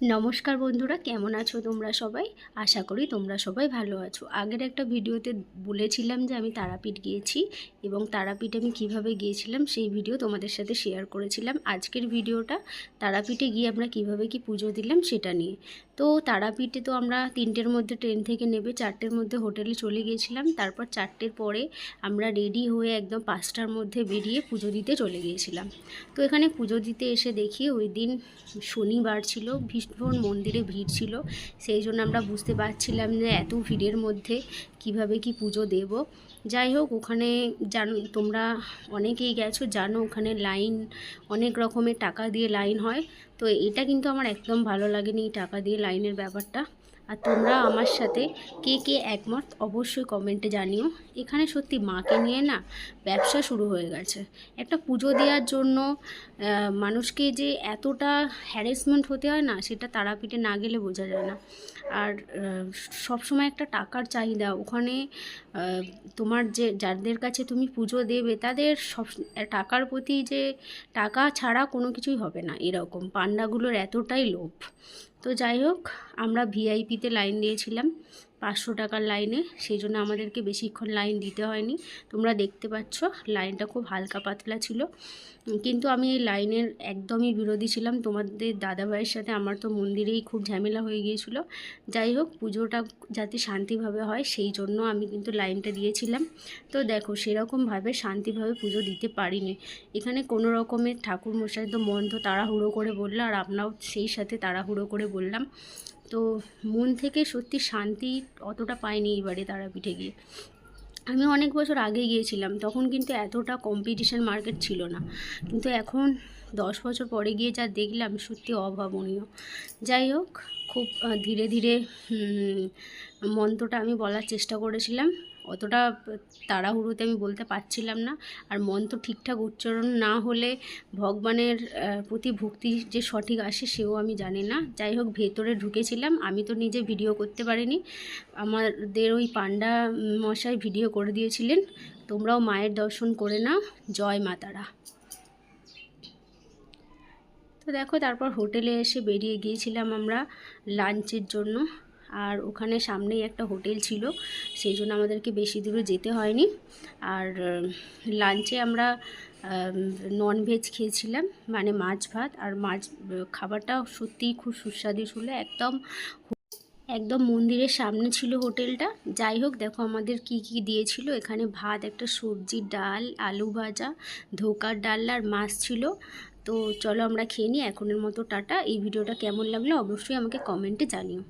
নমস্কার বন্ধুরা, কেমন আছো তোমরা সবাই? আশা করি তোমরা সবাই ভালো আছো। আগের একটা ভিডিওতে বলেছিলাম যে আমি তারাপীঠ গিয়েছি এবং তারাপীঠ আমি কীভাবে গিয়েছিলাম সেই ভিডিও তোমাদের সাথে শেয়ার করেছিলাম। আজকের ভিডিওটা তারাপীঠে গিয়ে আমরা কীভাবে কি পুজো দিলাম সেটা নিয়ে। তো তারাপীঠে তো আমরা তিনটের মধ্যে ট্রেন থেকে নেবে, চারটের মধ্যে হোটেলে চলে গিয়েছিলাম। তারপর চারটের পরে আমরা রেডি হয়ে একদম পাঁচটার মধ্যে বেরিয়ে পুজো দিতে চলে গিয়েছিলাম। তো এখানে পুজো দিতে এসে দেখি ওই দিন শনিবার ছিল ভীষণ মন্দিরে ভিড় ছিল। সেই জন্য আমরা বুঝতে পারছিলাম যে এত ভিড়ের মধ্যে কীভাবে কি পুজো দেব। যাই হোক, ওখানে জানো, তোমরা অনেকেই গেছো, জানো ওখানে লাইন, অনেক রকমের টাকা দিয়ে লাইন হয়। তো এটা কিন্তু আমার একদম ভালো লাগেনি টাকা দিয়ে লাইনের ব্যাপারটা। আর তোমরা আমার সাথে কে কে একমত অবশ্যই কমেন্টে জানিও। এখানে সত্যি মাকে নিয়ে না ব্যবসা শুরু হয়ে গেছে। একটা পুজো দেওয়ার জন্য মানুষকে যে এতটা হ্যারেসমেন্ট হতে হয় না, সেটা তারাপীঠে না গেলে বোঝা যায় না। আর সব সময় একটা টাকার চাহিদা। ওখানে তোমার যে, যাদের কাছে তুমি পুজো দেবে, তাদের সব, টাকার প্রতি যে টাকা ছাড়া কোনো কিছুই হবে না এরকম। পান্ডাগুলোর এতটাই লোভ। তো যাই হোক আমরা ভিআইপিতে লাইন দিয়েছিলাম। পাঁচশো টাকার লাইনে, সেই জন্য আমাদেরকে বেশিক্ষণ লাইন দিতে হয়নি। তোমরা দেখতে পাচ্ছ, লাইনটা খুব হালকা পাতলা ছিল। কিন্তু আমি এই লাইনের একদমই বিরোধী ছিলাম। তোমাদের দাদাভাইয়ের সাথে আমার তো মন্দিরেই খুব ঝামেলা হয়ে গিয়েছিল। যাই হোক, পুজোটা যাতে শান্তিভাবে হয়, সেই জন্য আমি কিন্তু লাইনটা দিয়েছিলাম। তো দেখো, সেরকমভাবে শান্তিভাবে পুজো দিতে পারিনি। এখানে কোনো রকমের ঠাকুর মশাই তো মন্ত্র তাড়াহুড়ো করে বলল, আর আমরাও সেই সাথে তাড়াহুড়ো করে বললাম। তো মন থেকে সত্যি শান্তি অতটা পাইনি এবারে তারাপীঠে গিয়ে। আমি অনেক বছর আগে গিয়েছিলাম, তখন কিন্তু এতটা কম্পিটিশান মার্কেট ছিল না। কিন্তু এখন দশ বছর পরে গিয়ে যা দেখলাম, সত্যি অভাবনীয়। যাই হোক, খুব ধীরে ধীরে মন্ত্রটা আমি বলার চেষ্টা করেছিলাম। অতটা তাড়াহুড়োতে আমি বলতে পারছিলাম না। আর মন তো ঠিকঠাক উচ্চারণ না হলে ভগবানের প্রতি ভক্তি যে সঠিক আসে সেও আমি জানি না। যাই হোক, ভেতরে ঢুকেছিলাম। আমি তো নিজে ভিডিও করতে পারিনি। আমাদের ওই পান্ডা মশাই ভিডিও করে দিয়েছিলেন। তোমরাও মায়ের দর্শন করে নাও। জয় মাতারা তো দেখো, তারপর হোটেলে এসে বেরিয়ে গিয়েছিলাম আমরা লাঞ্চের জন্য। আর ওখানে সামনেই একটা হোটেল ছিল, সেই জন্য আমাদেরকে বেশি দূরে যেতে হয়নি। আর লাঞ্চে আমরা ননভেজ খেয়েছিলাম মানে মাছ ভাত, আর মাছ, খাবারটা সত্যিই খুব সুস্বাদু ছিল, একদম একদম মন্দিরের সামনে ছিল হোটেলটা। যাই হোক, দেখো আমাদের কি কি দিয়েছিল, এখানে ভাত, একটা সবজি, ডাল, আলু ভাজা, ধোকার ডাল আর মাছ ছিল। তো চলো আমরা খেয়ে নিই, এখনের মতো টাটা। এই ভিডিওটা কেমন লাগল অবশ্যই আমাকে কমেন্টে জানিও।